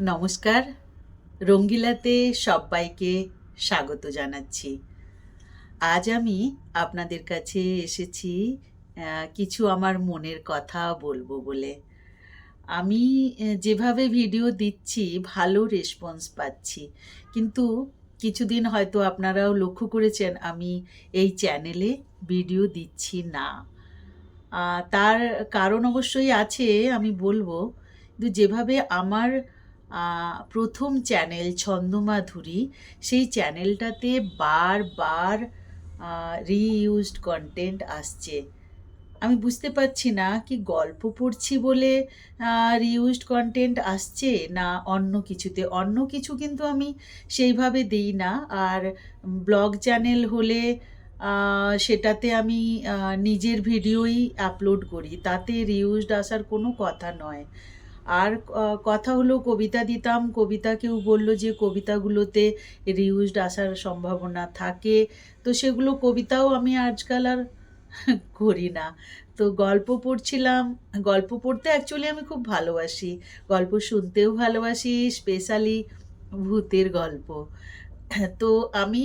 নমস্কার। রঙ্গিলাতে সবাইকে স্বাগত জানাচ্ছি। আজ আমি আপনাদের কাছে এসেছি কিছু আমার মনের কথা বলব বলে। আমি যেভাবে ভিডিও দিচ্ছি, ভালো রেসপন্স পাচ্ছি। কিন্তু কিছুদিন হয়তো আপনারাও লক্ষ্য করেছেন, আমি এই চ্যানেলে ভিডিও দিচ্ছি না। তার কারণ অবশ্যই আছে, আমি বলব। কিন্তু যেভাবে আমার প্রথম চ্যানেল ছন্দমাধুরী, সেই চ্যানেলটাতে বারবার রিইউজড কন্টেন্ট আসছে। আমি বুঝতে পারছি না কি গল্প পড়ছি বলে রিউজড কন্টেন্ট আসছে না অন্য কিছুতে। অন্য কিছু কিন্তু আমি সেইভাবে দিই না। আর ব্লগ চ্যানেল হলে সেটাতে আমি নিজের ভিডিওই আপলোড করি। তাতে রিউজড আসার কোনো কথা নয়। আর কথা হলো কবিতা দিতাম। কবিতা কেউ বলল যে কবিতাগুলোতে রিউজড আসার সম্ভাবনা থাকে। তো সেগুলো কবিতাও আমি আজকাল আর করি না। তো গল্প পড়ছিলাম। গল্প পড়তে অ্যাকচুয়ালি আমি খুব ভালোবাসি। গল্প শুনতেও ভালোবাসি স্পেশালি ভূতের গল্প। তো আমি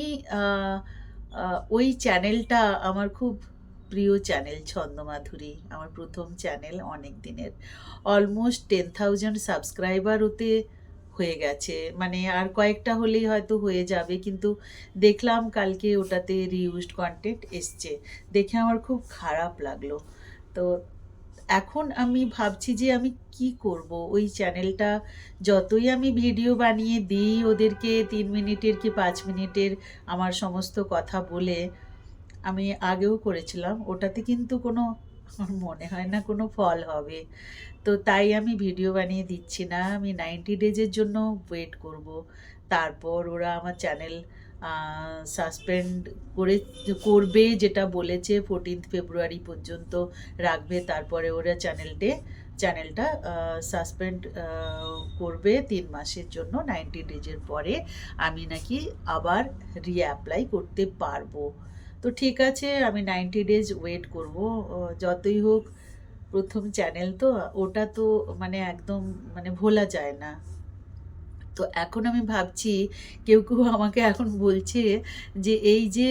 ওই চ্যানেলটা আমার খুব প্রিয় চ্যানেল ছন্দমাধুরী, আমার প্রথম চ্যানেল অনেক দিনের। অলমোস্ট টেন থাউজেন্ড সাবস্ক্রাইবার ওতে হয়ে গেছে। মানে আর কয়েকটা হলেই হয়তো হয়ে যাবে, কিন্তু দেখলাম কালকে ওটাতে রিউজড কন্টেন্ট এসছে। দেখে আমার খুব খারাপ লাগল। তো এখন আমি ভাবছি যে আমি কি করব? ওই চ্যানেলটা যতই আমি ভিডিও বানিয়ে দিই, ওদেরকে তিন মিনিটের কি পাঁচ মিনিটের আমার সমস্ত কথা বলে আমি আগেও করেছিলাম, ওটাতে কিন্তু কোনো আমার মনে হয় না কোনো ফল হবে। তো তাই আমি ভিডিও বানিয়ে দিচ্ছি না, আমি নাইনটি ডেজের জন্য ওয়েট করব। তারপর ওরা আমার চ্যানেল সাসপেন্ড করে, করবে যেটা বলেছে ফোরটিন্থ ফেব্রুয়ারি পর্যন্ত রাখবে, তারপরে ওরা চ্যানেলটে চ্যানেলটা সাসপেন্ড করবে তিন মাসের জন্য নাইনটি ডেজের পরে, আমি নাকি আবার রিঅ্যাপ্লাই করতে পারব। তো ঠিক আছে, আমি নাইনটি ডেজ ওয়েট করব। যতই হোক, প্রথম চ্যানেল তো, ওটা তো মানে একদম মানে ভোলা যায় না। তো এখন আমি ভাবছি, কেউ কেউ আমাকে এখন বলছে যে, এই যে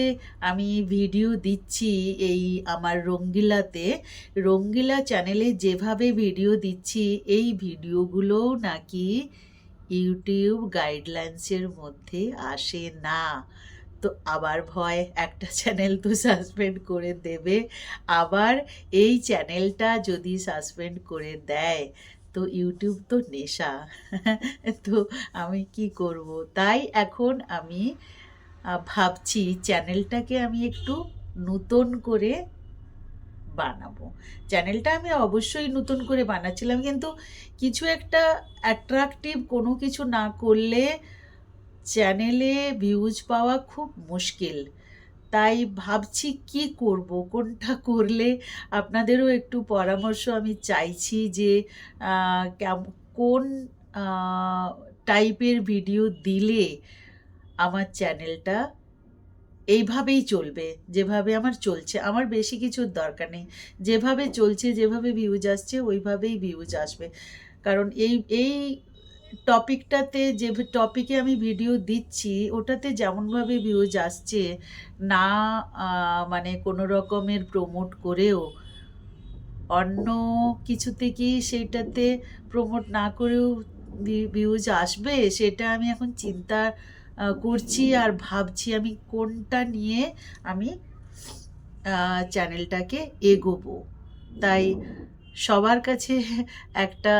আমি ভিডিও দিচ্ছি এই আমার রঙ্গিলাতে, রঙ্গিলা চ্যানেলে যেভাবে ভিডিও দিচ্ছি, এই ভিডিওগুলো নাকি ইউটিউব গাইডলাইন্সের মধ্যে আসে না। তো আবার ভয়, একটা চ্যানেল তো সাসপেন্ড করে দেবে। আবার এই চ্যানেলটা যদি সাসপেন্ড করে দেয়, তো ইউটিউব তো নেশা। তো আমি কি করব? তাই এখন আমি ভাবছি চ্যানেলটাকে আমি একটু নতুন করে বানাবো। চ্যানেলটা আমি অবশ্যই নতুন করে বানাচ্ছিলাম, কিন্তু কিছু একটা অ্যাট্রাকটিভ কোনো কিছু না করলে চ্যানেলে ভিউজ পাওয়া খুব মুশকিল। তাই ভাবছি কি করব, কোনটা করলে আপনাদেরও একটু পরামর্শ আমি চাইছি যে কোন টাইপের ভিডিও দিলে আমার চ্যানেলটা এইভাবেই চলবে, যেভাবে আমার চলছে। আমার বেশি কিছুর দরকার নেই। যেভাবে চলছে, যেভাবে ভিউজ আসছে, ওইভাবেই ভিউজ আসবে। কারণ এই এই টপিকটাতে যে টপিকে আমি ভিডিও দিচ্ছি, ওটাতে যেমনভাবে ভিউজ আসছে, না মানে কোনো রকমের প্রমোট করেও, অন্য কিছুতে কি সেইটাতে প্রমোট না করেও ভিউজ আসবে, সেটা আমি এখন চিন্তা করছি আর ভাবছি আমি কোনটা নিয়ে আমি চ্যানেলটাকে এগোবো। তাই সবার কাছে একটা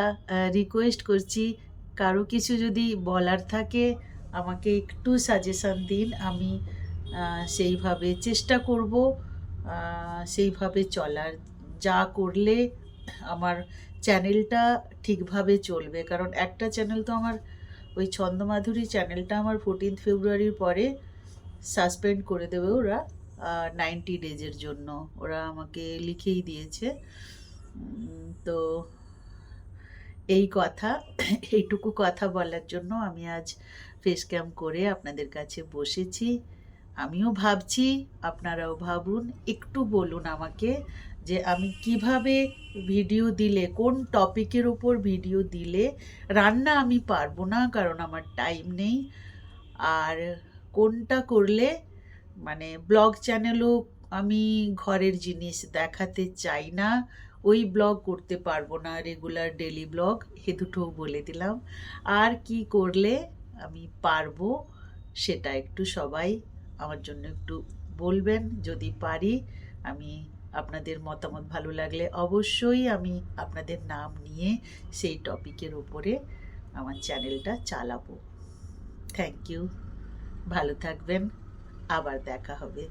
রিকোয়েস্ট করছি কারও কিছু যদি বলার থাকে, আমাকে একটু সাজেশান দিন, আমি সেইভাবে চেষ্টা করব সেইভাবে চলার। যা করলে আমার চ্যানেলটা ঠিকভাবে চলবে। কারণ একটা চ্যানেল তো আমার, ওই ছন্দমাধুরী চ্যানেলটা আমার ফোরটিন্থ ফেব্রুয়ারির পরে সাসপেন্ড করে দেবে ওরা নাইনটি ডেজের জন্য। ওরা আমাকে লিখেই দিয়েছে। তো এই কথা, এইটুকু কথা বলার জন্য আমি আজ ফেস ক্যাম করে আপনাদের কাছে বসেছি। আমিও ভাবছি, আপনারাও ভাবুন, একটু বলুন আমাকে যে আমি কীভাবে ভিডিও দিলে, কোন টপিকের ওপর ভিডিও দিলে রান্না আমি পারব না, কারণ আমার টাইম নেই। আর কোনটা করলে মানে ব্লগ চ্যানেলও আমি ঘরের জিনিস দেখাতে চাই না ওই ব্লগ করতে পারব না রেগুলার ডেলি ব্লগ, এ দুটোও বলে দিলাম। আর কি করলে আমি পারব সেটা একটু সবাই আমার জন্য একটু বলবেন। যদি পারি, আমি আপনাদের মতামত ভালো লাগলে অবশ্যই আমি আপনাদের নাম নিয়ে সেই টপিকের ওপরে আমার চ্যানেলটা চালাবো। থ্যাংক ইউ ভালো থাকবেন। আবার দেখা হবে।